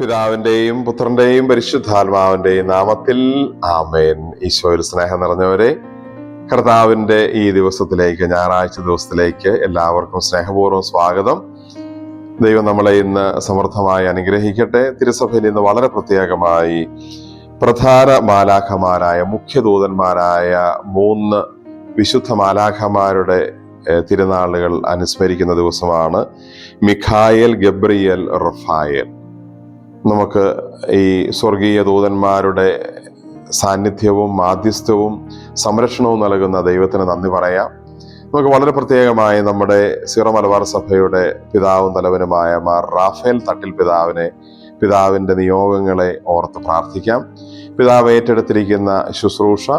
പിതാവിന്റെയും പുത്രന്റെയും പരിശുദ്ധാത്മാവിന്റെയും നാമത്തിൽ ആമേൻ. ഈശോയിൽ സ്നേഹം നിറഞ്ഞവരെ കർത്താവിന്റെ ഈ ദിവസത്തിലേക്ക് ഞായറാഴ്ച ദിവസത്തിലേക്ക് എല്ലാവർക്കും സ്നേഹപൂർവം സ്വാഗതം. ദൈവം നമ്മളെ ഇന്ന് സമൃദ്ധമായി അനുഗ്രഹിക്കട്ടെ. തിരുസഭയിൽ ഇന്ന് വളരെ പ്രത്യേകമായി പ്രധാന മാലാഖമാരായ മുഖ്യദൂതന്മാരായ മൂന്ന് വിശുദ്ധ മാലാഖമാരുടെ തിരുനാളുകൾ അനുസ്മരിക്കുന്ന ദിവസമാണ് മിഖായൽ ഗബ്രിയൽ റഫായൽ. നമുക്ക് ഈ സ്വർഗീയ ദൂതന്മാരുടെ സാന്നിധ്യവും മാധ്യസ്ഥവും സംരക്ഷണവും നൽകുന്ന ദൈവത്തിന് നന്ദി പറയാം. നമുക്ക് വളരെ പ്രത്യേകമായി നമ്മുടെ സീറോ മലബാർ സഭയുടെ പിതാവും തലവനുമായ മാർ റാഫേൽ തട്ടിൽ പിതാവിനെ പിതാവിന്റെ നിയോഗങ്ങളെ ഓർത്ത് പ്രാർത്ഥിക്കാം. പിതാവ് ഏറ്റെടുത്തിരിക്കുന്ന ശുശ്രൂഷ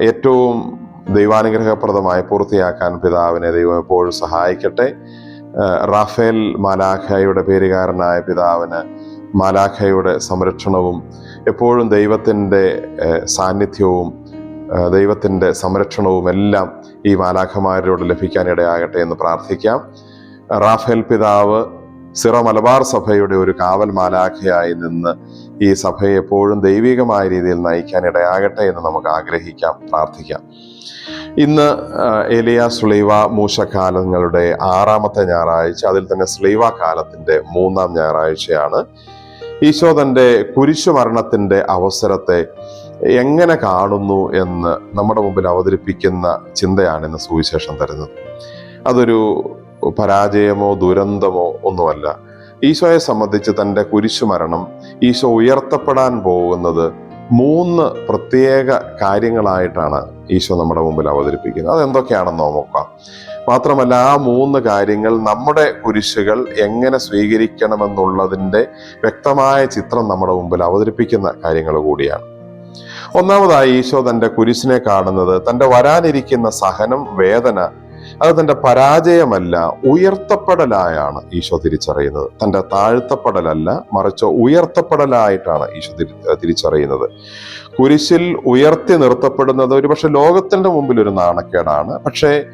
ഏറ്റവും ദൈവാനുഗ്രഹപ്രദമായി പൂർത്തിയാക്കാൻ പിതാവിനെ ദൈവം എപ്പോഴും സഹായിക്കട്ടെ. റാഫേൽ മാലാഖയുടെ പേരുകാരനായ പിതാവിന് മാലാഖയുടെ സംരക്ഷണവും എപ്പോഴും ദൈവത്തിന്റെ സാന്നിധ്യവും ദൈവത്തിന്റെ സംരക്ഷണവും എല്ലാം ഈ മാലാഖമാരോട് ലഭിക്കാനിടയാകട്ടെ എന്ന് പ്രാർത്ഥിക്കാം. റാഫേൽ പിതാവ് സിറ മലബാർ സഭയുടെ ഒരു കാവൽ മാലാഖയായി നിന്ന് ഈ സഭയെ എപ്പോഴും ദൈവികമായ രീതിയിൽ നയിക്കാൻ ഇടയാകട്ടെ എന്ന് നമുക്ക് ആഗ്രഹിക്കാം പ്രാർത്ഥിക്കാം. ഇന്ന് എലിയ സുളീവ മൂശക്കാലങ്ങളുടെ ആറാമത്തെ ഞായറാഴ്ച അതിൽ തന്നെ സ്ലീവ കാലത്തിന്റെ മൂന്നാം ഞായറാഴ്ചയാണ്. ഈശോ തന്റെ കുരിശു മരണത്തിന്റെ അവസരത്തെ എങ്ങനെ കാണുന്നു എന്ന് നമ്മുടെ മുമ്പിൽ അവതരിപ്പിക്കുന്ന ചിന്തയാണ് ഇന്ന് സുവിശേഷം തരുന്നത്. അതൊരു പരാജയമോ ദുരന്തമോ ഒന്നുമല്ല. ഈശോയെ സംബന്ധിച്ച് തന്റെ കുരിശു മരണം ഈശോ ഉയർത്തപ്പെടാൻ പോകുന്നത് മൂന്ന് പ്രത്യേക കാര്യങ്ങളായിട്ടാണ് ഈശോ നമ്മുടെ മുമ്പിൽ അവതരിപ്പിക്കുന്നത്. അതെന്തൊക്കെയാണെന്ന് നോക്കാം. മാത്രമല്ല ആ മൂന്ന് കാര്യങ്ങൾ നമ്മുടെ കുരിശുകൾ എങ്ങനെ സ്വീകരിക്കണമെന്നുള്ളതിന്റെ വ്യക്തമായ ചിത്രം നമ്മുടെ മുമ്പിൽ അവതരിപ്പിക്കുന്ന കാര്യങ്ങൾ കൂടിയാണ്. ഒന്നാമതായി ഈശോ തന്റെ കുരിശിനെ കാണുന്നത് തന്റെ വരാനിരിക്കുന്ന സഹനം വേദന അത് തന്റെ പരാജയമല്ല ഉയർത്തപ്പെടലായാണ് ഈശോ തിരിച്ചറിയുന്നത്. തന്റെ താഴ്ത്തപ്പെടലല്ല മറിച്ച് ഉയർത്തപ്പെടലായിട്ടാണ് ഈശോ തിരി- തിരിച്ചറിയുന്നത്. കുരിശിൽ ഉയർത്തി നിർത്തപ്പെടുന്നത് ഒരുപക്ഷെ ലോകത്തിന്റെ മുമ്പിൽ ഒരു നാണക്കേടാണ്. പക്ഷേ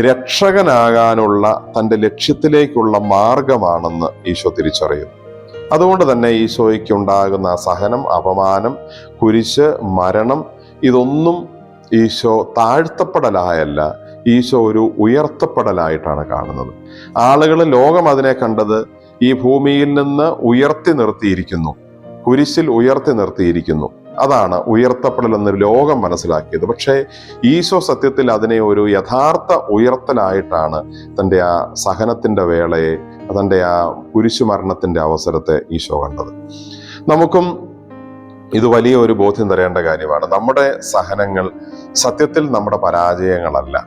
രക്ഷകനാകാനുള്ള തന്റെ ലക്ഷ്യത്തിലേക്കുള്ള മാർഗമാണെന്ന് ഈശോ തിരിച്ചറിയുന്നു അതുകൊണ്ട് തന്നെ ഈശോയ്ക്ക് ഉണ്ടാകുന്ന സഹനം അപമാനം കുരിശ് മരണം ഇതൊന്നും ഈശോ താഴ്ത്തപ്പെടലായല്ല. ഈശോ ഒരു ഉയർത്തപ്പെടലായിട്ടാണ് കാണുന്നത്. ആളുകൾ ലോകം അതിനെ കണ്ടത് ഈ ഭൂമിയിൽ നിന്ന് ഉയർത്തി നിർത്തിയിരിക്കുന്നു. കുരിശിൽ ഉയർത്തി നിർത്തിയിരിക്കുന്നു. അതാണ് ഉയർത്തപ്പെടൽ എന്ന് ലോകം മനസ്സിലാക്കിയത്. പക്ഷേ ഈശോ സത്യത്തിൽ അതിനെ ഒരു യഥാർത്ഥ ഉയർത്തലായിട്ടാണ് തന്റെ ആ സഹനത്തിന്റെ വേളയെ തന്റെ ആ കുരിശുമരണത്തിന്റെ അവസരത്തെ ഈശോ കണ്ടത്. നമുക്കും ഇത് വലിയ ഒരു ബോധ്യം തരേണ്ട കാര്യമാണ്. നമ്മുടെ സഹനങ്ങൾ സത്യത്തിൽ നമ്മുടെ പരാജയങ്ങളല്ല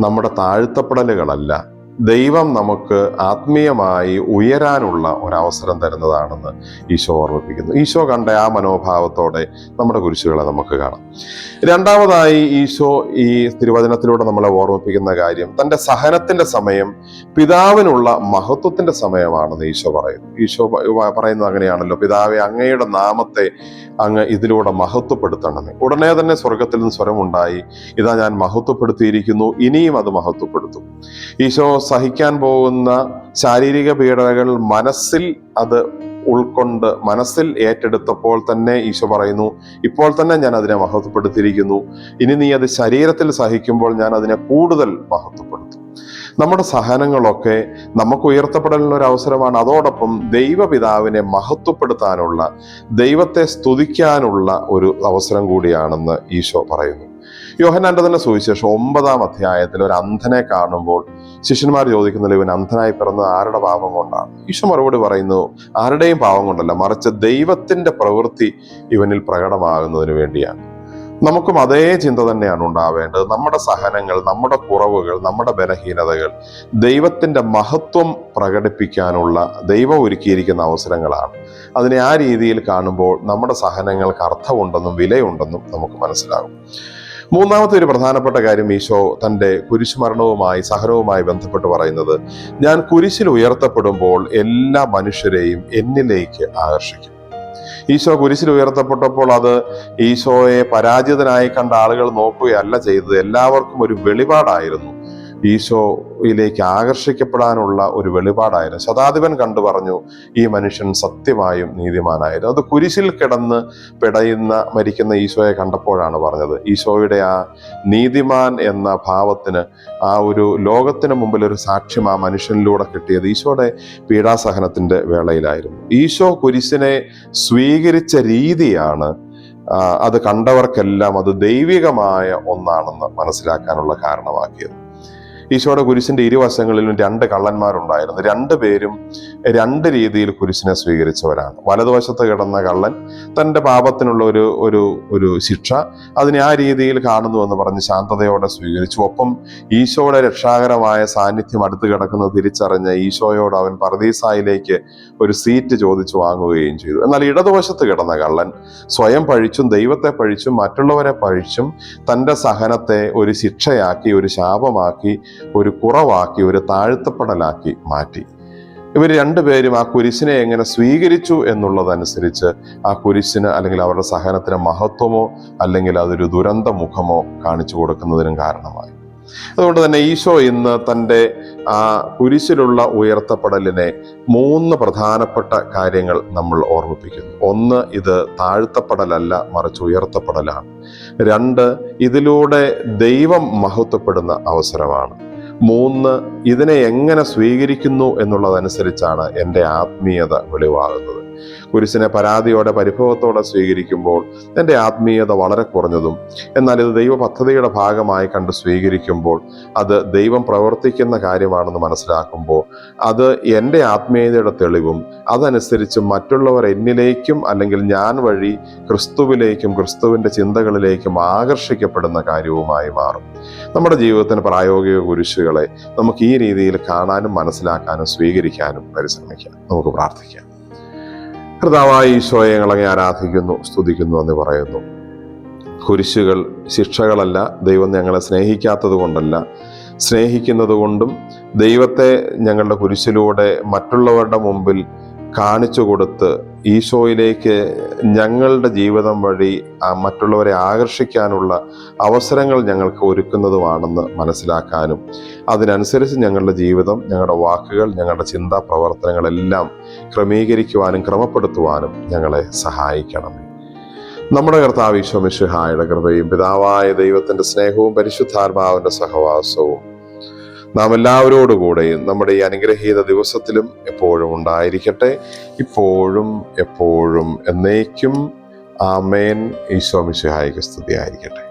നമ്മുടെ താഴ്ത്തപ്പെടലുകളല്ല ദൈവം നമുക്ക് ആത്മീയമായി ഉയരാനുള്ള ഒരവസരം തരുന്നതാണെന്ന് ഈശോ ഓർമ്മിപ്പിക്കുന്നു. ഈശോ കണ്ട ആ മനോഭാവത്തോടെ നമ്മുടെ കുരിശുകളെ നമുക്ക് കാണാം. രണ്ടാമതായി ഈശോ ഈ തിരുവചനത്തിലൂടെ നമ്മളെ ഓർമ്മിപ്പിക്കുന്ന കാര്യം തന്റെ സഹനത്തിന്റെ സമയം പിതാവിനുള്ള മഹത്വത്തിന്റെ സമയമാണെന്ന് ഈശോ പറയുന്നു. ഈശോ പറയുന്നത് അങ്ങനെയാണല്ലോ പിതാവെ അങ്ങയുടെ നാമത്തെ അങ്ങ് ഇതിലൂടെ മഹത്വപ്പെടുത്തണമേ. ഉടനെ തന്നെ സ്വർഗത്തിൽ നിന്ന് സ്വരമുണ്ടായി ഇതാ ഞാൻ മഹത്വപ്പെടുത്തിയിരിക്കുന്നു ഇനിയും അത് മഹത്വപ്പെടുത്തും. ഈശോ സഹിക്കാൻ പോകുന്ന ശാരീരിക പീഡനകൾ മനസ്സിൽ അത് ഉൾക്കൊണ്ട് മനസ്സിൽ ഏറ്റെടുത്തപ്പോൾ തന്നെ ഈശോ പറയുന്നു ഇപ്പോൾ തന്നെ ഞാൻ അതിനെ മഹത്വപ്പെടുത്തിയിരിക്കുന്നു. ഇനി നീ അത് ശരീരത്തിൽ സഹിക്കുമ്പോൾ ഞാൻ അതിനെ കൂടുതൽ മഹത്വപ്പെടുത്തും. നമ്മുടെ സഹനങ്ങളൊക്കെ നമുക്ക് ഉയർത്തപ്പെടാനുള്ള ഒരു അവസരമാണ്. അതോടൊപ്പം ദൈവപിതാവിനെ മഹത്വപ്പെടുത്താനുള്ള ദൈവത്തെ സ്തുതിക്കാനുള്ള ഒരു അവസരം കൂടിയാണെന്ന് ഈശോ പറയുന്നു. യോഹനാന്റെ തന്നെ സുവിശേഷം ഒമ്പതാം അധ്യായത്തിൽ ഒരു അന്ധനെ കാണുമ്പോൾ ശിഷ്യന്മാർ ചോദിക്കുന്നില്ല ഇവൻ അന്ധനായി പിറന്നത് ആരുടെ പാപം കൊണ്ടാണ്? ഈശോ മറുപടി പറയുന്നു ആരുടെയും പാപം കൊണ്ടല്ല മറിച്ച് ദൈവത്തിന്റെ പ്രവൃത്തി ഇവനിൽ പ്രകടമാകുന്നതിന് വേണ്ടിയാണ്. നമുക്കും അതേ ചിന്ത തന്നെയാണ് ഉണ്ടാവേണ്ടത്. നമ്മുടെ സഹനങ്ങൾ നമ്മുടെ കുറവുകൾ നമ്മുടെ ബലഹീനതകൾ ദൈവത്തിന്റെ മഹത്വം പ്രകടിപ്പിക്കാനുള്ള ദൈവം ഒരുക്കിയിരിക്കുന്ന അവസരങ്ങളാണ്. അതിനെ ആ രീതിയിൽ കാണുമ്പോൾ നമ്മുടെ സഹനങ്ങൾക്ക് അർത്ഥമുണ്ടെന്നും വിലയുണ്ടെന്നും നമുക്ക് മനസ്സിലാകും. മൂന്നാമത്തെ ഒരു പ്രധാനപ്പെട്ട കാര്യം ഈശോ തന്റെ കുരിശുമരണവുമായി സഹനവുമായി ബന്ധപ്പെട്ട് പറയുന്നത് ഞാൻ കുരിശിൽ ഉയർത്തപ്പെടുമ്പോൾ എല്ലാ മനുഷ്യരെയും എന്നിലേക്ക് ആകർഷിക്കും. ഈശോ കുരിശിൽ ഉയർത്തപ്പെട്ടപ്പോൾ അത് ഈശോയെ പരാജിതനായി കണ്ട ആളുകൾ നോക്കുകയല്ല ചെയ്തത്. എല്ലാവർക്കും ഒരു വെളിപാടായിരുന്നു. ഈശോയിലേക്ക് ആകർഷിക്കപ്പെടാനുള്ള ഒരു വെളിപാടായിരുന്നു. ശതാധിപൻ കണ്ടു പറഞ്ഞു ഈ മനുഷ്യൻ സത്യമായും നീതിമാനായിരുന്നു. അത് കുരിശിൽ കിടന്ന് പിടയുന്ന മരിക്കുന്ന ഈശോയെ കണ്ടപ്പോഴാണ് പറഞ്ഞത്. ഈശോയുടെ ആ നീതിമാൻ എന്ന ഭാവത്തിന് ആ ഒരു ലോകത്തിന് മുമ്പിൽ ഒരു സാക്ഷ്യം ആ മനുഷ്യനിലൂടെ കിട്ടിയത് ഈശോയുടെ പീഡാസഹനത്തിന്റെ വേളയിലായിരുന്നു. ഈശോ കുരിശിനെ സ്വീകരിച്ച രീതിയാണ് അത് കണ്ടവർക്കെല്ലാം അത് ദൈവികമായ ഒന്നാണെന്ന് മനസ്സിലാക്കാനുള്ള കാരണമാക്കിയത്. ഈശോയുടെ കുരിശിന്റെ ഇരുവശങ്ങളിലും രണ്ട് കള്ളന്മാരുണ്ടായിരുന്നു. രണ്ടുപേരും രണ്ട് രീതിയിൽ കുരിശിനെ സ്വീകരിച്ചവരാണ്. വലതുവശത്ത് കിടന്ന കള്ളൻ തന്റെ പാപത്തിനുള്ള ഒരു ഒരു ഒരു ശിക്ഷ അതിനെ ആ രീതിയിൽ കാണുന്നുവെന്ന് പറഞ്ഞ് ശാന്തതയോടെ സ്വീകരിച്ചു. ഒപ്പം ഈശോയുടെ രക്ഷാകരമായ സാന്നിധ്യം അടുത്ത് കിടക്കുന്നത് തിരിച്ചറിഞ്ഞ ഈശോയോട് അവൻ പർദീസായിലേക്ക് ഒരു സീറ്റ് ചോദിച്ചു വാങ്ങുകയും ചെയ്തു. എന്നാൽ ഇടതുവശത്ത് കിടന്ന കള്ളൻ സ്വയം പഴിച്ചും ദൈവത്തെ പഴിച്ചും മറ്റുള്ളവരെ പഴിച്ചും തന്റെ സഹനത്തെ ഒരു ശിക്ഷയാക്കി ഒരു ശാപമാക്കി ഒരു കുറവാക്കി ഒരു താഴ്ത്തപ്പെടലാക്കി മാറ്റി. ഇവർ രണ്ടുപേരും ആ കുരിശിനെ എങ്ങനെ സ്വീകരിച്ചു എന്നുള്ളതനുസരിച്ച് ആ കുരിശിന് അല്ലെങ്കിൽ അവരുടെ സഹനത്തിന് മഹത്വമോ അല്ലെങ്കിൽ അതൊരു ദുരന്ത മുഖമോ കാണിച്ചു കൊടുക്കുന്നതിനും കാരണമായി. അതുകൊണ്ട് തന്നെ ഈശോ ഇന്ന് തന്റെ ആ കുരിശിലുള്ള ഉയർത്തപ്പെടലിനെ മൂന്ന് പ്രധാനപ്പെട്ട കാര്യങ്ങൾ നമ്മൾ ഓർമ്മിപ്പിക്കുന്നു. ഒന്ന് ഇത് താഴ്ത്തപ്പെടലല്ല മറിച്ച് ഉയർത്തപ്പെടലാണ്. രണ്ട് ഇതിലൂടെ ദൈവം മഹത്വപ്പെടുന്ന അവസരമാണ്. മൂന്ന് ഇതിനെ എങ്ങനെ സ്വീകരിക്കുന്നു എന്നുള്ളതനുസരിച്ചാണ് എന്റെ ആത്മീയത വെളിവാകുന്നത്. കുരിശിനെ പരാതിയോടെ പരിഭവത്തോടെ സ്വീകരിക്കുമ്പോൾ എന്റെ ആത്മീയത വളരെ കുറഞ്ഞതും എന്നാൽ ഇത് ദൈവ പദ്ധതിയുടെ ഭാഗമായി കണ്ട് സ്വീകരിക്കുമ്പോൾ അത് ദൈവം പ്രവർത്തിക്കുന്ന കാര്യമാണെന്ന് മനസ്സിലാക്കുമ്പോൾ അത് എന്റെ ആത്മീയതയുടെ തെളിവും അതനുസരിച്ച് മറ്റുള്ളവർ എന്നിലേക്കും അല്ലെങ്കിൽ ഞാൻ വഴി ക്രിസ്തുവിലേക്കും ക്രിസ്തുവിന്റെ ചിന്തകളിലേക്കും ആകർഷിക്കപ്പെടുന്ന കാര്യവുമായി മാറും. നമ്മുടെ ജീവിതത്തിന് പ്രായോഗിക കുരിശുകളെ നമുക്ക് ഈ രീതിയിൽ കാണാനും മനസ്സിലാക്കാനും സ്വീകരിക്കാനും പരിശ്രമിക്കാം. നമുക്ക് പ്രാർത്ഥിക്കാം. കർത്താവായ ഈശോയെ ഞങ്ങളങ്ങെ ആരാധിക്കുന്നു സ്തുതിക്കുന്നു എന്ന് പറയുന്നു. കുരിശുകൾ ശിക്ഷകളല്ല ദൈവം ഞങ്ങളെ സ്നേഹിക്കാത്തത് കൊണ്ടല്ല. സ്നേഹിക്കുന്നത് കൊണ്ടും ദൈവത്തെ ഞങ്ങളുടെ കുരിശിലൂടെ മറ്റുള്ളവരുടെ മുമ്പിൽ കാണിച്ചു കൊടുത്ത് ഈശോയിലേക്ക് ഞങ്ങളുടെ ജീവിതം വഴി മറ്റുള്ളവരെ ആകർഷിക്കാനുള്ള അവസരങ്ങൾ ഞങ്ങൾക്ക് ഒരുക്കുന്നതുമാണെന്ന് മനസ്സിലാക്കാനും അതിനനുസരിച്ച് ഞങ്ങളുടെ ജീവിതം ഞങ്ങളുടെ വാക്കുകൾ ഞങ്ങളുടെ ചിന്താ പ്രവർത്തനങ്ങളെല്ലാം ക്രമീകരിക്കുവാനും ക്രമപ്പെടുത്തുവാനും ഞങ്ങളെ സഹായിക്കണം. നമ്മുടെ കർത്താവ് ഈശോ മിശുഹായുടെ കൃപയും പിതാവായ ദൈവത്തിന്റെ സ്നേഹവും പരിശുദ്ധാത്മാവിന്റെ സഹവാസവും നാം എല്ലാവരോടുകൂടെയും നമ്മുടെ ഈ അനുഗ്രഹീത ദിവസത്തിലും എപ്പോഴും ഉണ്ടായിരിക്കട്ടെ. ഇപ്പോഴും എപ്പോഴും എന്നേക്കും ആമേൻ. ഈശോമിഷഹായിക്ക് സ്തുതിയായിരിക്കട്ടെ.